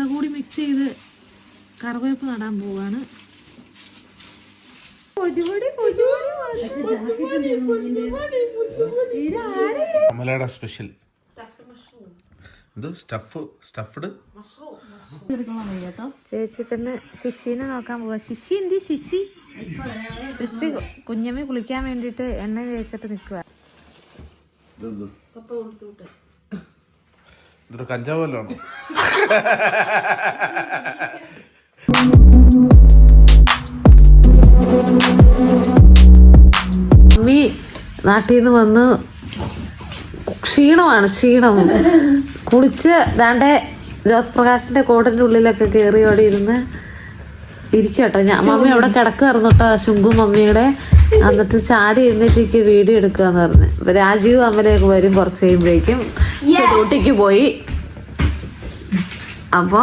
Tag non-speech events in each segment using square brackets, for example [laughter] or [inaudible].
ഒക്കെ കൂടി മിക്സ് ചെയ്ത് കറിവേപ്പ് നടാൻ പോവാണ്? അമലയുടെ സ്പെഷ്യൽ എന്തോ സ്റ്റഫ് സ്റ്റഫ്ഡ് ചേച്ചി പിന്നെ ശിശിനെ നോക്കാൻ പോവാ. ശിശി എന്തി ശിശി? ശിശി കുഞ്ഞമ്മ കുളിക്കാൻ വേണ്ടിട്ട് എണ്ണ തേച്ചിട്ട് നിക്കുക ഇതൊരു കഞ്ചാവ് വല്ലതാണോ അമ്മി നാട്ടിൽ നിന്ന് വന്ന് ക്ഷീണമാണ് ക്ഷീണം. കുളിച്ച് ദാണ്ടെ ജോസ് പ്രകാശിന്റെ കോടിന്റെ ഉള്ളിലൊക്കെ കയറി അവിടെ ഇരുന്ന് ഇരിക്കട്ടോ. ഞാൻ മമ്മി അവിടെ കിടക്കുമായിരുന്നു കേട്ടോ ശുങ്കു മമ്മിയുടെ എന്നിട്ട് ചാടി എഴുന്നേറ്റേക്ക് വീഡിയോ എടുക്കുക എന്ന് പറഞ്ഞു രാജീവ് അമ്മലേക്ക് വരും കുറച്ച് കഴിയുമ്പോഴേക്കും. ഡ്യൂട്ടിക്ക് പോയി. അപ്പോ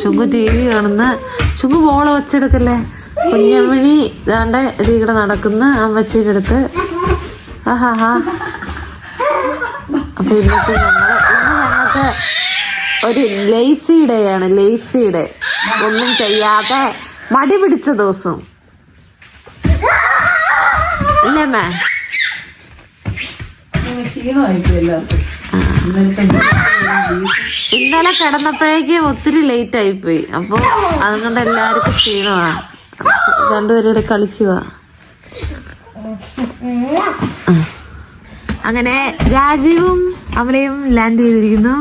ശുങ്കു ടി വി കാണുന്ന ശുങ്കു ബോൾ വച്ചെടുക്കല്ലേ. കുഞ്ഞമ്മണി ഇതാണ്ട് ഇതിവിടെ നടക്കുന്ന അമ്മച്ചിയുടെ അടുത്ത്. ആഹാഹാ അപ്പൊ ഇന്നത്തെ ഞങ്ങൾ ഇന്ന് ഞങ്ങൾക്ക് ഒരു ലേസി ഡേ ആണ് ലേസി ഡേ ഒന്നും ചെയ്യാതെ മടി പിടിച്ച ദിവസം. ഇല്ലേ മേ ഇന്നലെ കിടന്നപ്പോഴേക്കും ഒത്തിരി ലേറ്റ് ആയിപ്പോയി. അപ്പൊ അതുകൊണ്ട് എല്ലാവർക്കും ക്ഷീണമാണ് രണ്ടുപേരും കളിക്കുക അങ്ങനെ രാജീവും അമലയും ലാൻഡ് ചെയ്തിരിക്കുന്നു.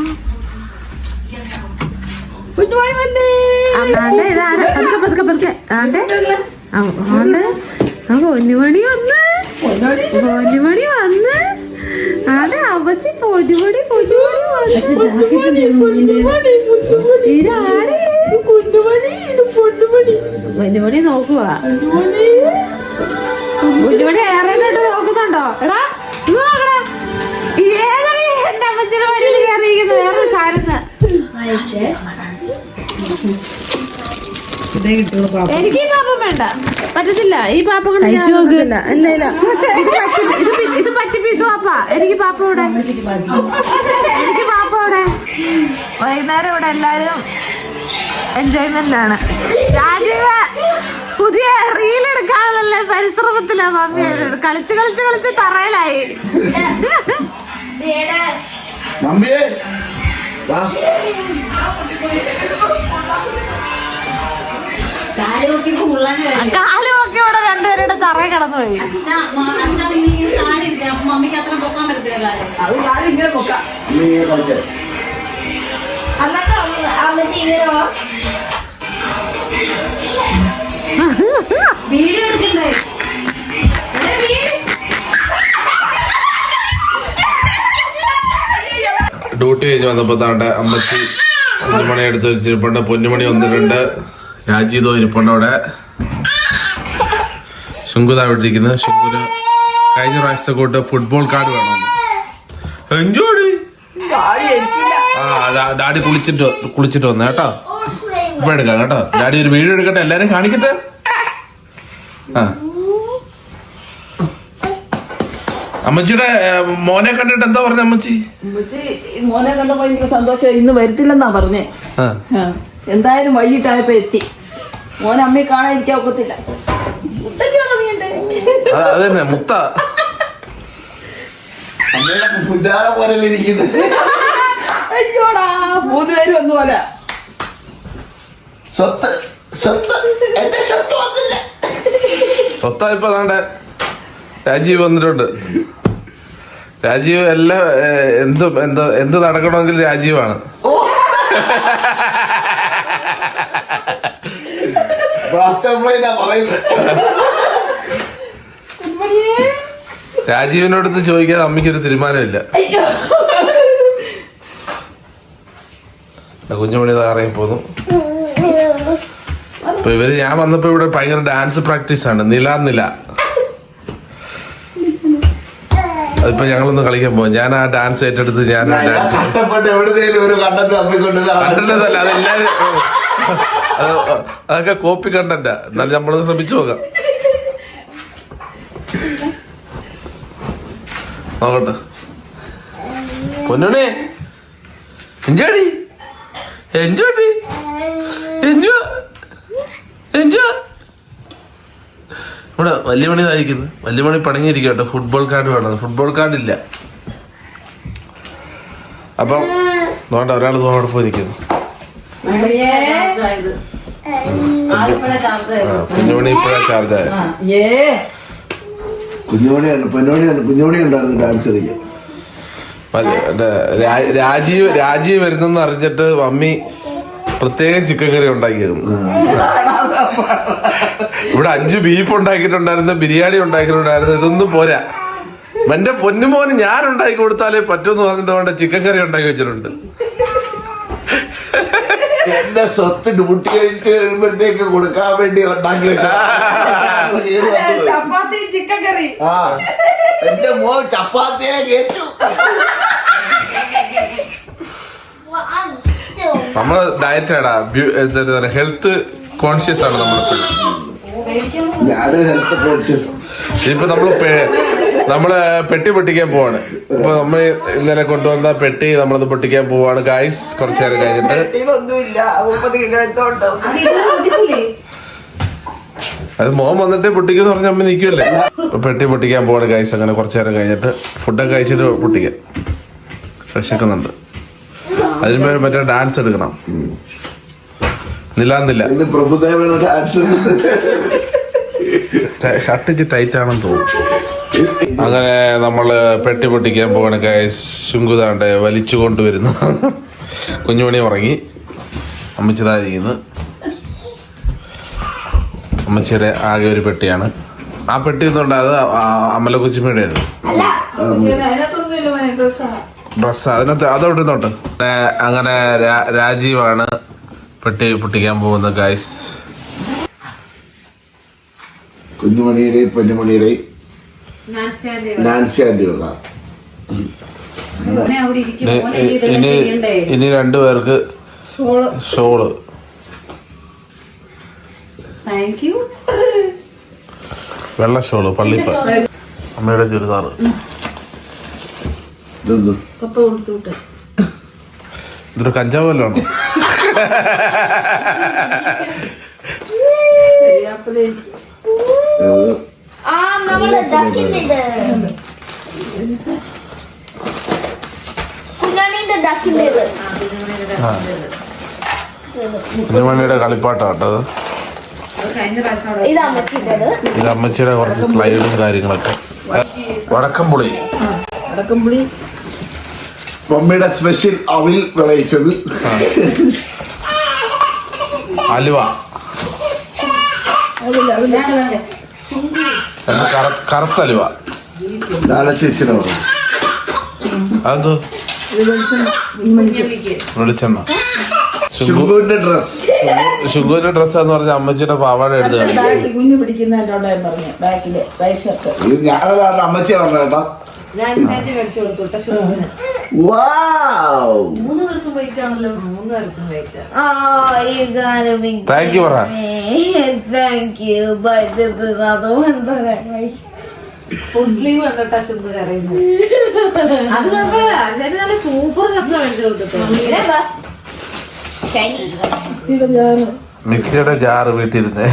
ആണ്ടെ, ഇതാരാ? പതുക്കെ, പതുക്കെ, പതുക്കെ. ആണ്ടെ. ആണ്ടെ. ആ, പൊന്നുമണി വന്ന്. പൊന്നുമണി വന്ന്. ആടെ അമ്മച്ചി പൊന്നുമണി പൊന്നുമണി വന്ന്. ഇതാരെ? പൊന്നുമണി നോക്കുക പൊന്നുമണി ഏറെ നോക്കുന്നുണ്ടോ? എടാ. ഏതാണ് എന്റെ അമ്മച്ചിയുടെ വണ്ടിയിൽ കയറിയിരിക്കുന്നത്? വേറെ സാധനം എനിക്ക് പാപ്പം വേണ്ട. പറ്റത്തില്ല. ഈ പാപ്പ കൊണ്ട് ഇല്ല ഇല്ല. ഇത് പറ്റി ഇത് പറ്റി പീസ് പാപ്പ എനിക്ക് പാപ്പ ഇവിടെ എനിക്ക് പാപ്പ ഇവിടെ വൈകുന്നേരം ഇവിടെ എല്ലാരും എൻജോയ്മെന്റിലാണ് രാജീവ് പുതിയ റീൽ എടുക്കാനുള്ള പരിശ്രമത്തിലാ മമ്മി കളിച്ച് കളിച്ച് കളിച്ച് തറയിലായി. മമ്മിയേ നീ ഇവിടെ രണ്ടുപേരുടെ അമ്മ കടന്നുപോയി വീഡിയോ എടുക്കണ്ടേ? ഡ്യൂട്ടി കഴിഞ്ഞ് വന്നപ്പോ താണ്ട അമ്മച്ചി പൊന്നുമണി എടുത്ത് വെച്ചിരിപ്പുണ്ട്. പൊന്നുമണി വന്നിട്ടുണ്ട് രാജീതോ ഇരിപ്പുണ്ട് അവിടെ. ശുങ്കുത അവിടെ ഇരിക്കുന്നത് ശുങ്കുന് കഴിഞ്ഞ പ്രാവശ്യത്തെ കൂട്ട് ഫുട്ബോൾ കാർഡ് വേണമെന്ന് എഞ്ചോടി ആ ഡാഡി കുളിച്ചിട്ട് കുളിച്ചിട്ട് വന്ന കേട്ടോ? ഇപ്പൊ എടുക്കാം കേട്ടോ? ഡാഡി ഒരു വീഡിയോ എടുക്കട്ടെ എല്ലാരും കാണിക്കട്ടെ? ആ. അമ്മച്ചിയുടെ മോനെ കണ്ടിട്ട് എന്താ പറഞ്ഞ അമ്മച്ചി? മോനെ കണ്ടപ്പോ സന്തോഷം ഇന്ന് വരുത്തില്ലെന്നാ പറഞ്ഞേ. എന്തായാലും വൈകിട്ടായപ്പോ എത്തി. മോൻ അമ്മയെ കാണാതിരിക്കാൻ ഒക്കത്തില്ല. മുത്തച്ഛനാണോ നീ എന്റെ അത് അത് തന്നെ മുത്ത അയ്യോടാ മൂന്ന് പേരും ഒന്നും പോലെ സ്വത്ത് സ്വത്ത്. എന്റെ സ്വത്ത് വന്നില്ല. സ്വത്ത ഇപ്പൊ അതാണ്ട് രാജീവ് വന്നിട്ടുണ്ട്. രാജീവ് എല്ലാം എന്തും എന്തോ എന്ത് എന്ത് നടക്കണമെങ്കിൽ രാജീവാണ്. രാജീവിനോടത്ത് ചോദിക്കാതെ അമ്മയ്ക്കൊരു തീരുമാനമില്ല. കുഞ്ഞുമണി ഇറങ്ങി പോന്നു. അപ്പൊ ഇവർ ഞാൻ വന്നപ്പോ ഇവിടെ ഭയങ്കര ഡാൻസ് പ്രാക്ടീസ് ആണ്. നില നില. അതിപ്പോ ഞങ്ങളൊന്ന് കളിക്കാൻ പോകും ഞാൻ ആ ഡാൻസ് ഏറ്റെടുത്ത് ഞാൻ ആ ഡാൻസ് കണ്ടല്ല അതെല്ലാരും അത് അതൊക്കെ കോപ്പി കണ്ടന്റാ എന്നാലും നമ്മളത് ശ്രമിച്ചു നോക്കാം. നോക്കട്ടെ. പൊന്നുണേ എഞ്ചോടി എഞ്ചോടി എഞ്ചോ എഞ്ചോ ഇവിടെ വലിയ മണി കഴിക്കുന്നു വലിയ മണി കേട്ടോ. ഫുട്ബോൾ കാർഡ് വേണം ഫുട്ബോൾ കാർഡ് ഇല്ല. അപ്പം നോണ്ട ഒരാൾ നോടെ പോയി നിൽക്കുന്നു. ആളിപ്പഴ ചാർജ് ആ കുഞ്ഞുമണി ഇപ്പോഴാ ചാർജ് ആയത് ഏ? കുഞ്ഞോണിയാണ് പൊന്നോണിയാണ് കുഞ്ഞോണി ഉണ്ടായിരുന്നു ഡാൻസ് രാജീവ് രാജീവ് വരുന്നെന്ന് അറിഞ്ഞിട്ട് മമ്മി പ്രത്യേകം ചിക്കൻ കറി ഉണ്ടാക്കിയിരുന്നു. ഇവിടെ അഞ്ച് ബീഫ് ഉണ്ടാക്കിയിട്ടുണ്ടായിരുന്നു ബിരിയാണി ഉണ്ടാക്കിയിട്ടുണ്ടായിരുന്നു ഇതൊന്നും പോരാ. എന്റെ പൊന്നുമോന് ഞാൻ ഉണ്ടാക്കി കൊടുത്താലേ പറ്റുമെന്ന് പറഞ്ഞിട്ട് ചിക്കൻ കറി ഉണ്ടാക്കി വെച്ചിട്ടുണ്ട്. എന്റെ സ്വത്ത് ഡ്യൂട്ടി കഴിച്ച് വരുമ്പോഴത്തേക്ക് കൊടുക്കാൻ വേണ്ടി ഉണ്ടാക്കി. ചപ്പാത്തി ചിക്കൻ കറി ആ എന്റെ മോൻ ചപ്പാത്തിയെ കേട്ടു. നമ്മൾ ഡയറ്റാടാ എന്താ ഹെൽത്ത് കോൺഷ്യസ് ആണ് നമ്മളിപ്പോഴും ഞാനും ഹെൽത്ത് കോൺഷ്യസ് ഇപ്പൊ നമ്മൾ പെ- നമ്മൾ പെട്ടി പൊട്ടിക്കാൻ പോവാണ്. ഇപ്പൊ നമ്മൾ ഇന്നലെ കൊണ്ടുവന്ന പെട്ടി നമ്മളത് പൊട്ടിക്കാൻ പോവാണ് ഗായ്സ് കുറച്ചു നേരം കഴിഞ്ഞിട്ട്. അത് മോൻ വന്നിട്ട് പൊട്ടിക്കുന്ന പറഞ്ഞ അമ്മ നിൽക്കുമല്ലേ ഇപ്പൊ പെട്ടി പൊട്ടിക്കാൻ പോവാണ് ഗായ്സ് അങ്ങനെ കുറച്ചു നേരം കഴിഞ്ഞിട്ട് ഫുഡൊക്കെ കഴിച്ചിട്ട് പൊട്ടിക്കാം. വിശക്കുന്നുണ്ട് അതിന് മേലെ മറ്റേ ഡാൻസ് എടുക്കണം. നിലാന്നില്ല. ഡാൻസ് ഷർട്ട് ടൈറ്റ് ആണെന്ന് തോന്നുന്നു. അങ്ങനെ നമ്മൾ പെട്ടി പൊട്ടിക്കാൻ പോവാണ് ഗൈസ് ശുങ്കുതാണ്ട് വലിച്ചു കൊണ്ടുവരുന്നു. കുഞ്ഞുമണി ഉറങ്ങി. അമ്മച്ചിതായിരിക്കുന്നു അമ്മച്ചിയുടെ ആകെ ഒരു പെട്ടിയാണ്. ആ പെട്ടി എന്നുണ്ട് അത് അമ്മല കൊച്ചുമ്മയുടെ ഡ്രസ് അതിനകത്ത് അതവിടെ നിന്നോട്ട്. അങ്ങനെ രാജീവാണ് പെട്ടി പൊട്ടിക്കാൻ പോകുന്നത് ഗായ്സ് കുഞ്ഞുമണിയുടെയും പൊന്നുമണിയുടെയും നാൻസി ഇനി രണ്ടുപേർക്ക് ഷോൾ. വെള്ള ഷോൾ പള്ളിപ്പ. അമ്മയുടെ ചുരിദാറ്. ഇതൊരു കഞ്ചാവ് വല്ലതാണോ [laughs] നമ്മൾ ഡക്കിന്റെ ഇത് കുഞ്ഞാണിന്റെ ഡക്കിന്റെ ഇത്? കുഞ്ഞുമണിയുടെ കളിപ്പാട്ടാണ് ഇത് അമ്മച്ചിയുടെ കുറച്ച് സ്ലൈഡും കാര്യങ്ങളൊക്കെ. വടക്കംപുളി വടക്കംപുളി. മമ്മിയുടെ സ്പെഷ്യൽ അവിൽ വിളയിച്ചത്. അലുവ. കറുത്ത അലുവ. അതെന്തോ? വെളിച്ചെണ്ണ. ഡ്രസ് ശുങ്കുവിന്റെ ഡ്രസ്സ് എന്ന് പറഞ്ഞ അമ്മച്ചിയുടെ പാവാട എടുത്ത് ഞാനതാണ് അമ്മച്ചിയാ പറഞ്ഞ കേട്ടോ. പേർക്കും ആണല്ലോ. മൂന്ന് പേർക്കും താങ്ക് യു പറ. ഫുൾ സ്ലീവ് കണ്ടിട്ടാ അത് കുഴപ്പമില്ല. നല്ല സൂപ്പർ മേടിച്ചു കൊടുത്തിട്ടോ. മിക്സിയുടെ ജാറ് വീട്ടിരുന്നേ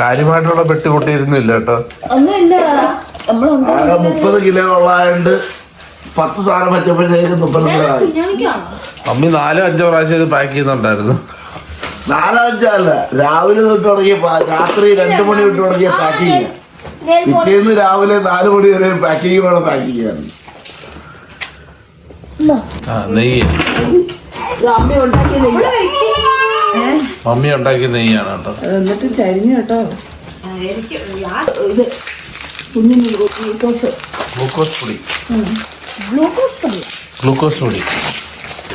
കാര്യമായിട്ടുള്ള പെട്ടി കൂട്ടിയിരുന്നില്ല കേട്ടോ. ഒന്നുമില്ല. നമ്മളൊന്നും ആകെ മുപ്പത് കിലോ ഉള്ളതായോണ്ട് പത്ത് സാധനം പറ്റുമ്പോഴത്തേക്ക് മുപ്പത് അമ്മി മമ്മി നാലോ അഞ്ചോ പ്രാവശ്യം ഇത് പാക്ക് ചെയ്യുന്നുണ്ടായിരുന്നു. നാലോ അഞ്ചല്ല രാവിലെ തൊട്ട് തുടങ്ങിയ രാത്രി രണ്ടു മണി തൊട്ട് തുടങ്ങിയ പാക്കിങ് Nail polish. പിറ്റേന്ന് രാവിലെ നാലു മണി വരെ പാക്കിങ് വേണം പാക്കിങ് ആണ്. മമ്മി ഉണ്ടാക്കിയ നെയ്യാണ് കേട്ടോ. എന്നിട്ട് ചരിഞ്ഞു കേട്ടോ. എനിക്ക് ഇത് കുഞ്ഞിന് ഗ്ലൂക്കോസ് ഗ്ലൂക്കോസ് പൊടി. Glucose പൊടി. ഗ്ലൂക്കോസ് പൊടി.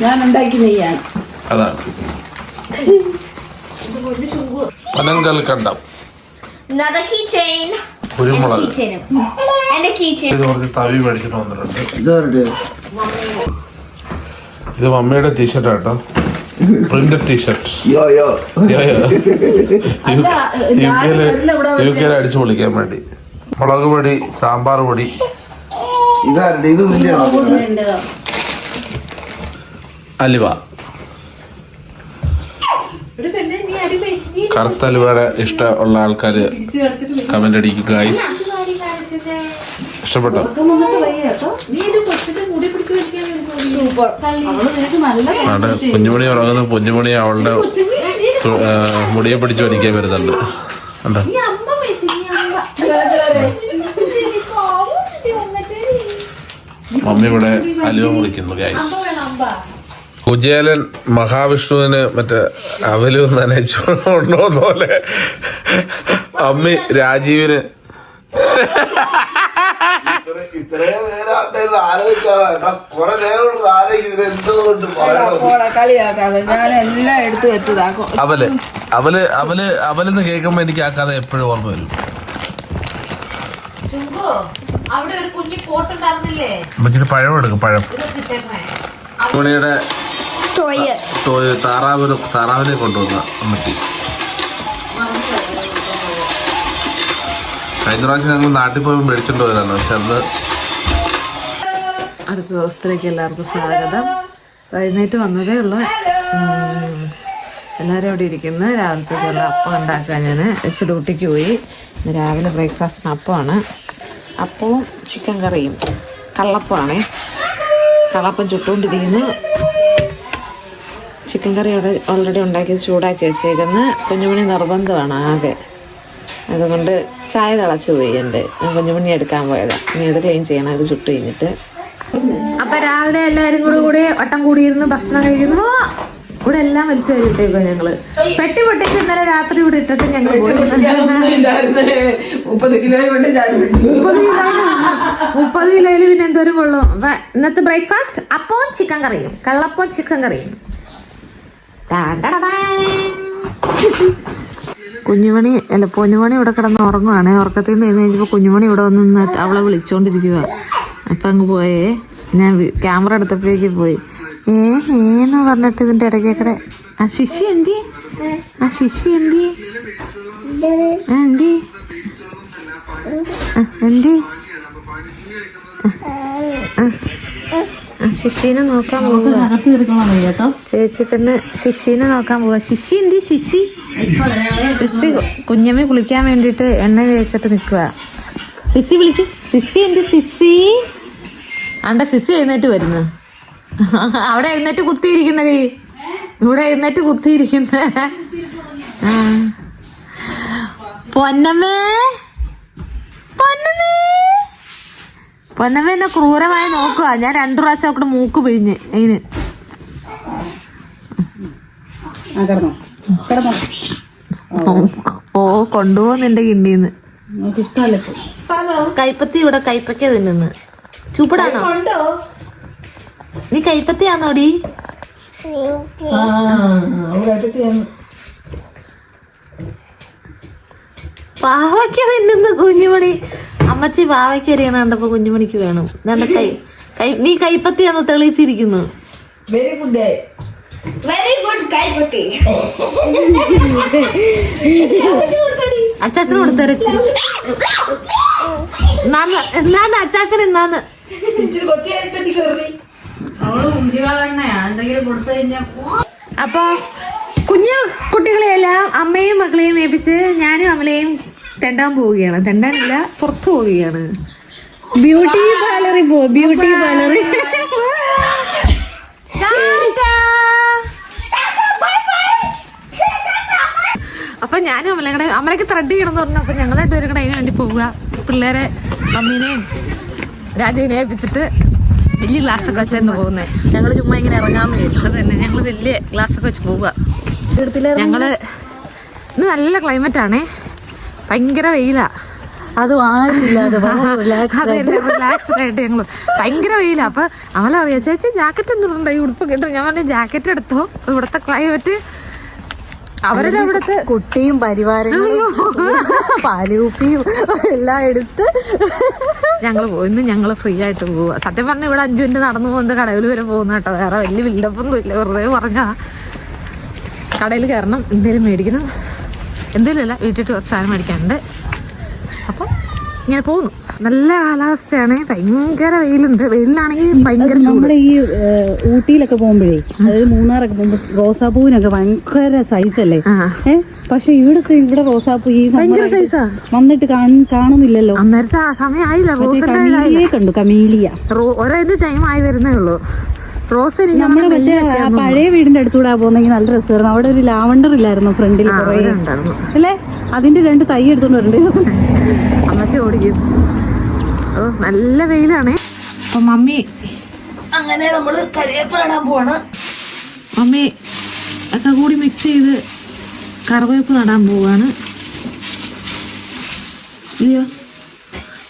ഞാൻ ഉണ്ടാക്കി നെയ്യാണ്. അതാണ്. പനങ്കൽ കണ്ടം. Another keychain. കുരുമുളക്. Keychain. And a keychain. ഇത് കുറച്ച് തവി മേടിച്ചിട്ട് വന്നിട്ടുണ്ട്. ഇതാരുടെ? ഇത് മമ്മിയുടെ ടീഷർട്ട് കേട്ടോ. പ്രിന്റഡ് ടീഷർട്ട് യു കെയിൽ അടിച്ചു പൊളിക്കാൻ വേണ്ടി. മുളക് പൊടി സാമ്പാർ പൊടി ഇതാരുടെ? ഇത് എന്റേതാ അലുവ. കറുത്ത അലുവയുടെ ഇഷ്ടമുള്ള ആൾക്കാർ കമന്റ് അടിക്കുക ഗൈസ് ഇഷ്ടപ്പെട്ടോ? നീ ഇത് കൊച്ചിന്റെ മുടി പിടിച്ച് വലിക്കാൻ സൂപ്പർ അവൾ നിനക്ക് നല്ല അവിടെ കുഞ്ഞുമണി ഉറങ്ങുന്ന. കുഞ്ഞുമണി അവളുടെ മുടിയെ പിടിച്ച് വലിക്കാൻ വരുന്നുണ്ട്. കണ്ടോ നീ അമ്മ വെച്ച് നീ അമ്മ മമ്മി ഇവിടെ അലുവ മുറിക്കുന്നു ഗൈസ് കുജേലൻ കുചേലൻ മഹാവിഷ്ണുവിന് മറ്റേ അവലും നനച്ചുകൊണ്ടോന്ന പോലെ അമ്മി രാജീവിന്. അവൽ അവൽ അവൽ അവലെന്ന് കേൾക്കുമ്പോ എനിക്ക് ആ കഥ എപ്പോഴും ഓർമ്മ വരും. ചുങ്കു അവിടെ ഒരു കുഞ്ഞു പോട്ടുണ്ടായിരുന്നില്ലേ അമ്മച്ചിരി പഴം എടുക്കും പഴം. തുണിയുടെ താറാവിന് താറാവിനെ കൊണ്ടുവന്ന അമ്മച്ചി. കഴിഞ്ഞ പ്രാവശ്യം ഞങ്ങൾ നാട്ടിൽ പോയി മേടിച്ചോണ്ട് പോയതാണ് പക്ഷെ അന്ന് അടുത്ത ദിവസത്തിലേക്ക് എല്ലാവർക്കും സ്വാഗതം. എഴുന്നേറ്റ് വന്നതേ ഉള്ളൂ. എല്ലാവരും അവിടെ ഇരിക്കുന്നത് രാവിലത്തേക്കുള്ള അപ്പം ഉണ്ടാക്കാൻ ഞാൻ ചുടുകുട്ടിക്ക് ഡ്യൂട്ടിക്ക് പോയി. ഇന്ന് രാവിലെ ബ്രേക്ക്ഫാസ്റ്റിന് അപ്പമാണ്. അപ്പവും ചിക്കൻ കറിയും. കള്ളപ്പമാണേ കള്ളപ്പം ചുട്ടുകൊണ്ടിരിക്കുന്നു ചിക്കൻ കറി അവിടെ ഓൾറെഡി ഉണ്ടാക്കി ചൂടാക്കി വെച്ചേക്കുന്ന. കുഞ്ഞുമണി നിർബന്ധമാണ് ആകെ. അതുകൊണ്ട് ചായ തിളച്ചു പോയി എന്റെ. കുഞ്ഞുമണി എടുക്കാൻ പോയതാണ് ഇനി അത് ക്ലീൻ ചെയ്യണം. അത് ചുട്ട് കഴിഞ്ഞിട്ട്. അപ്പൊ രാവിലെ എല്ലാവരും കൂടെ കൂടി വട്ടം കൂടിയിരുന്ന് ഭക്ഷണം കഴിക്കുന്നു. ഇവിടെ എല്ലാം വലിച്ചു കയറിയിട്ടേക്കോ ഞങ്ങൾ. പെട്ടി പൊട്ടിച്ച് ഇന്നലെ രാത്രി ഇവിടെ ഇട്ടിട്ട് ഞങ്ങൾ മുപ്പത് കിലോ കൊണ്ട് ഞാൻ മുപ്പത് കിലോയിൽ മുപ്പത് കിലോയിൽ പിന്നെ എന്തോരം കൊള്ളും. ഇന്നത്തെ ബ്രേക്ക്ഫാസ്റ്റ്? അപ്പവും ചിക്കൻ കറിയും. കള്ളപ്പവും ചിക്കൻ കറിയും. കുഞ്ഞുമണി അല്ല പൊന്നുമണി ഇവിടെ കിടന്ന് ഉറങ്ങുവാണേ. ഉറക്കത്തിൽ നിന്ന് കഴിഞ്ഞപ്പോ കുഞ്ഞുമണി ഇവിടെ വന്ന് അവളെ വിളിച്ചോണ്ടിരിക്കുക അപ്പൊ അങ്ങ് പോയേ. ഞാൻ ക്യാമറ എടുത്തപ്പോഴേക്ക് പോയി. ഏ ഏന്ന് പറഞ്ഞിട്ട് ഇതിന്റെ ഇടയ്ക്കടെ ആ ശിശി എന്തി? ആ ശിശി എന്തി? എന്തി? എന്തി? ശിശീനെ നോക്കാൻ പോവാ. പിന്നെ ശിശീനെ നോക്കാൻ പോവാ. ശിശി എന്തി ശിശി? ശിശി കുഞ്ഞമ്മ കുളിക്കാൻ വേണ്ടിട്ട് എണ്ണ തേച്ചിട്ട് നിൽക്കുക ശിശി വിളിക്ക്. ശിശി എന്തി സിസി ആണ്ട സിസി എഴുന്നേറ്റ് വരുന്നു. അവിടെ എഴുന്നേറ്റ് കുത്തിയിരിക്കുന്നടി ഇവിടെ എഴുന്നേറ്റ് കുത്തിയിരിക്കുന്ന. പൊന്നമ്മേ. പൊന്നമ്മേ. പൊന്നമ്മ എന്നെ ക്രൂരമായി നോക്കുക. ഞാൻ രണ്ടു പ്രാവശ്യം അവിടെ മൂക്ക് പിഴിഞ്ഞ്. അതിന് ഓ കൊണ്ടുപോകുന്നു എന്റെ കിണ്ടിന്ന്. കൈപ്പത്തി ഇവിടെ കൈപ്പക്ക തിന്നുന്നു ചൂപ്പടാണോ നീ കൈപ്പത്തിയാന്നോടി പാവയ്ക്ക തിന്നുന്ന കുഞ്ഞുമണി? അമ്മച്ചി പാവയ്ക്ക എറിയണ കണ്ടപ്പോ കുഞ്ഞുമണിക്ക് വേണം. നല്ല കൈ കൈ നീ കൈപ്പത്തിയാന്ന് തെളിയിച്ചിരിക്കുന്നു? Very good day very good കൈപ്പത്തി. അച്ചാച്ചന് കൊടുത്തരച്ചു എന്നാന്ന് അച്ചാച്ചൻ എന്നാന്ന് അപ്പൊ കുഞ്ഞു കുട്ടികളെല്ലാം അമ്മയും മക്കളെയും ഏൽപ്പിച്ച് ഞാനും അമലയും തെണ്ടാൻ പോവുകയാണ്. തെണ്ടാനില്ല പുറത്തു പോവുകയാണ്. ബ്യൂട്ടി പാർലറിൽ പോ ബ്യൂട്ടി പാർലറിൽ അപ്പൊ ഞാനും അമലയുടെ അമലക്ക് ത്രെഡ് ചെയ്യണം എന്ന് പറഞ്ഞു അപ്പൊ ഞങ്ങൾ രണ്ടുപേരും കൂടെ അതിന് വേണ്ടി പോവുക. പിള്ളേരെ മമ്മീനെയും രാജുവിനെ ഏൽപ്പിച്ചിട്ട് വലിയ ഗ്ലാസ് ഒക്കെ വെച്ചായിരുന്നു പോകുന്നത് ഞങ്ങൾ ചുമ്മാ ഇങ്ങനെ ഇറങ്ങാൻ വിചാരിച്ചു അത് തന്നെ. ഞങ്ങൾ വലിയ ഗ്ലാസ് ഒക്കെ വെച്ച് പോവുക. ഞങ്ങൾ ഇന്ന് നല്ല ക്ലൈമറ്റ് ആണേ. ഭയങ്കര വെയിലാ. അത് റിലാക്സ്ഡ് [laughs] ആയിട്ട്. ഞങ്ങൾ ഭയങ്കര വെയിലാ. അപ്പൊ അവളെ അറിയാ ചേച്ചി ജാക്കറ്റ് ഒന്നും ഉണ്ടോ ഈ ഉടുപ്പ് കേട്ടോ ഞാൻ പറഞ്ഞ ജാക്കറ്റ് എടുത്തോ? ഇവിടുത്തെ ക്ലൈമറ്റ് അവരുടെ അവിടുത്തെ കുട്ടിയും പരിവാരങ്ങളും പാലൂപ്പിയും എല്ലാം എടുത്ത് ഞങ്ങൾ ഇന്ന് ഞങ്ങൾ ഫ്രീ ആയിട്ട് പോവുക സത്യം പറഞ്ഞ ഇവിടെ അഞ്ചു മിനിറ്റ് നടന്നു പോകുന്നത് കടയിൽ വരെ പോകുന്ന കേട്ടോ. വേറെ വലിയ ബിൽഡപ്പൊന്നും ഇല്ല. വെറുതെ പറഞ്ഞാ കടയിൽ കയറണം എന്തേലും മേടിക്കണം. എന്തേലും അല്ല വീട്ടിട്ട് കുറച്ച് സാധനം മേടിക്കാനുണ്ട്. അപ്പം ഇങ്ങനെ പോകുന്നു. നല്ല കാലാവസ്ഥയാണ്. ഭയങ്കര വെയിലുണ്ട്. വെയിലാണെങ്കിൽ ഭയങ്കര നമ്മുടെ ഈ ഊട്ടിയിലൊക്കെ പോകുമ്പോഴേ അതായത് മൂന്നാറൊക്കെ പോകുമ്പോ റോസാപ്പൂവിനൊക്കെ ഭയങ്കര സൈസ് അല്ലേ? പക്ഷെ ഇവിടുത്തെ ഇവിടെ റോസാപ്പൂ ഈ ഭയങ്കര സൈസാ വന്നിട്ട് കാണ- കാണുന്നില്ലല്ലോ. അന്നേരത്തെ ആ സമയമായില്ല. റോസിന്റെ കണ്ടു. കമീലിയ. ഒരേ ടൈം ആയി വരുന്നേ ഉള്ളൂ. റോസ് എനിക്ക് നമ്മുടെ മറ്റേ ആ പഴയ വീടിന്റെ അടുത്തൂടെ പോകുന്നെങ്കിൽ നല്ല രസമായിരുന്നു. അവിടെ ഒരു ലാവണ്ടർ ഇല്ലായിരുന്നു ഫ്രണ്ടിൽ കുറേ. ഉണ്ടായിരുന്നു അല്ലേ? അതിന്റെ രണ്ട് തൈ എടുത്തോണ്ട് വരണ്ടേ? അമ്മച്ചി ഓടിക്കും. ഓ നല്ല വെയിലാണേ. അപ്പൊ മമ്മി അങ്ങനെ നമ്മൾ കരിയേപ്പ് നടാൻ പോവാണ്. മമ്മി ഒക്കെ കൂടി മിക്സ് ചെയ്ത് കറിവേപ്പ് നടാൻ പോവാണ്. ഇല്ലയോ?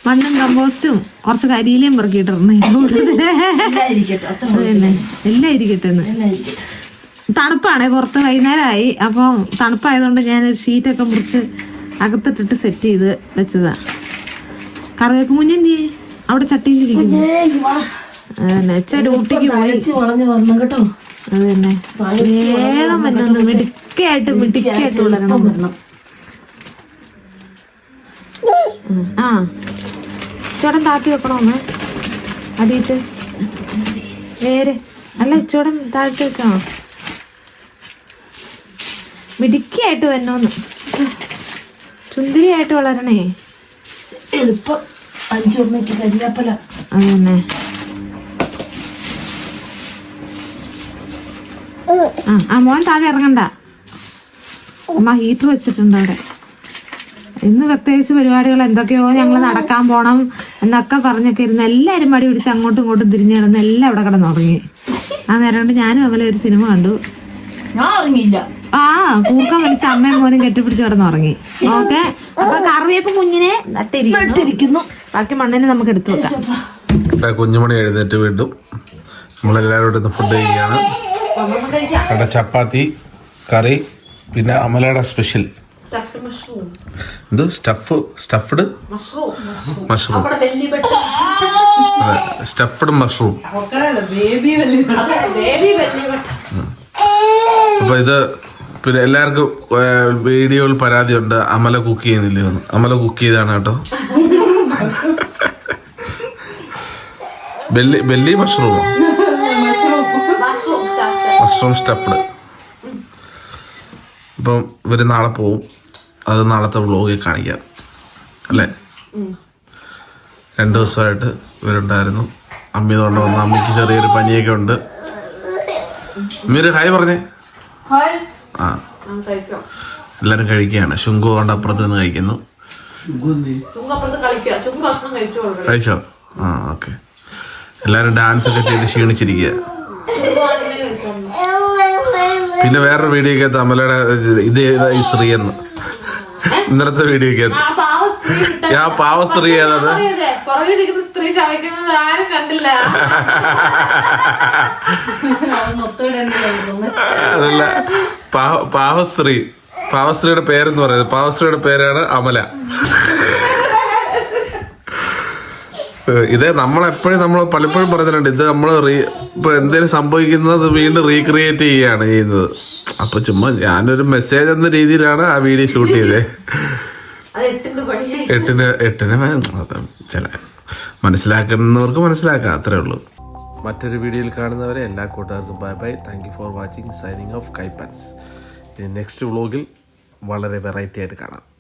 മണ്ണും കമ്പോസ്റ്റും കുറച്ച് കരിയിലയും പെറുക്കിയിട്ടിരുന്നു. അത് എല്ലാം ഇരിക്കട്ടെ തണുപ്പാണേ പുറത്ത് വൈകുന്നേരമായി. അപ്പം തണുപ്പായതുകൊണ്ട് ഞാനൊരു ഷീറ്റൊക്കെ മുറിച്ച് അകത്തിട്ടിട്ട് സെറ്റ് ചെയ്ത് വെച്ചതാ. കറിവേപ്പ് കുഞ്ഞെന്തി അവിടെ ചട്ടിയിലിരിക്കുന്നു അത് തന്നെ അച്ഛൻ ഡ്യൂട്ടിക്ക് പോയി. വളഞ്ഞു വന്നു കേട്ടോ. അത് തന്നെ വേഗം വന്നു മിടുക്കായിട്ട് മിടുക്കായിട്ട് വളരണം. ആ. ഇച്ചോടം താത്തി വെക്കണോന്ന്? അടിയിട്ട് വേര്. അല്ല ഇച്ചോടം താഴ്ത്തി വെക്കണോ? മിടുക്കിയായിട്ട് വന്നോന്ന് ചുന്തിരിയായിട്ട് വളരണേ. എളുപ്പം. അഞ്ചു അമ്മയ്ക്ക് കരിയാപ്പല. അത് തന്നെ ആ ആ മോൻ താഴെ ഇറങ്ങണ്ട. അമ്മ ഹീറ്റർ വെച്ചിട്ടുണ്ട് അവിടെ. ഇന്ന് പ്രത്യേകിച്ച് പരിപാടികൾ എന്തൊക്കെയോ ഞങ്ങൾ നടക്കാൻ പോണം. എന്നൊക്കെ പറഞ്ഞൊക്കെ ഇരുന്ന് എല്ലാവരും മടി പിടിച്ച് അങ്ങോട്ടും ഇങ്ങോട്ടും തിരിഞ്ഞു കിടന്ന് എല്ലാം അവിടെ കിടന്നുറങ്ങി. ആ നേരം കൊണ്ട് ഞാനും അവലെ ഒരു സിനിമ കണ്ടു. ആ കൂക്കം വലിച്ച അമ്മയും മോനും കെട്ടിപ്പിടിച്ച് കിടന്നുറങ്ങി. ഓക്കെ? അപ്പൊ കറിവേപ്പ് കുഞ്ഞിനെ നട്ടിരിക്കുന്നു. ബാക്കി മണ്ണിനെ നമുക്ക് എടുത്തു വെക്കാം. കുഞ്ഞുമണി എഴുന്നേറ്റ് വീണ്ടും. നമ്മളെല്ലാവരും ഇവിടെ നിന്ന് ഫുഡ് കഴിക്കുകയാണ്. ചപ്പാത്തി കറി പിന്നെ അമലയുടെ സ്പെഷ്യൽ ഇത് സ്റ്റഫ് സ്റ്റഫ്ഡ് മഷ്റൂം അതെ സ്റ്റഫ്ഡ് മഷ്റൂം അപ്പൊ ഇത് പിന്നെ എല്ലാവർക്കും വീഡിയോയിൽ പരാതിയുണ്ട്. അമല കുക്ക് ചെയ്യുന്നില്ലേ എന്ന്. അമല കുക്ക് ചെയ്താണ് കേട്ടോ. Belly belly mushroom mushroom stuffed അപ്പം ഇവർ നാളെ പോവും. അത് നാളത്തെ വ്ളോഗിൽ കാണിക്കാം. അല്ലേ? രണ്ടു ദിവസമായിട്ട് ഇവരുണ്ടായിരുന്നു. അമ്മി തോണ്ട വന്ന. അമ്മയ്ക്ക് ചെറിയൊരു പനിയൊക്കെ ഉണ്ട്. അമ്മയൊരു ഹായ് പറഞ്ഞേ. ആ. എല്ലാരും കഴിക്കുകയാണ്. ശുങ്കു കൊണ്ട് അപ്പുറത്ത് നിന്ന് കഴിക്കുന്നു. കഴിച്ചോ ആ ഓക്കെ. എല്ലാരും ഡാൻസ് ഒക്കെ ചെയ്ത് ക്ഷീണിച്ചിരിക്കുക. പിന്നെ വേറൊരു വീഡിയോ ഒക്കെ അമലയുടെ ഇത് ഏതായി എന്ന്. ഇന്നലത്തെ വീഡിയോ ആ പാവ സ്ത്രീ ഏതാണ്? സ്ത്രീ ചവയ്ക്കുന്നത് ആരും കണ്ടില്ല. അതല്ല പാവ- പാവസ്ത്രീ. പാവസ്ത്രീയുടെ പേരെന്ന് പറയുന്നത്. പാവസ്ത്രീയുടെ പേരാണ് അമല. ഇത് നമ്മളെപ്പോഴും നമ്മൾ പലപ്പോഴും പറഞ്ഞിട്ടുണ്ട് ഇത് നമ്മൾ റീ ഇപ്പൊ എന്തേലും സംഭവിക്കുന്നത് വീണ്ടും റീക്രിയേറ്റ് ചെയ്യാണ് ചെയ്യുന്നത്. അപ്പൊ ചുമ്മാ ഞാനൊരു മെസ്സേജ് എന്ന രീതിയിലാണ് ആ വീഡിയോ ഷൂട്ട് ചെയ്തത് എട്ടിന് എട്ടിന് ചില മനസ്സിലാക്കുന്നവർക്ക് മനസ്സിലാക്കാം അത്രേ ഉള്ളൂ. മറ്റൊരു വീഡിയോയിൽ കാണുന്നവരെ എല്ലാ കൂട്ടുകാർക്കും bye bye thank you for watching signing off കൈപ്പൻസ് next വ്ളോഗിൽ വളരെ വെറൈറ്റി ആയിട്ട് കാണാം.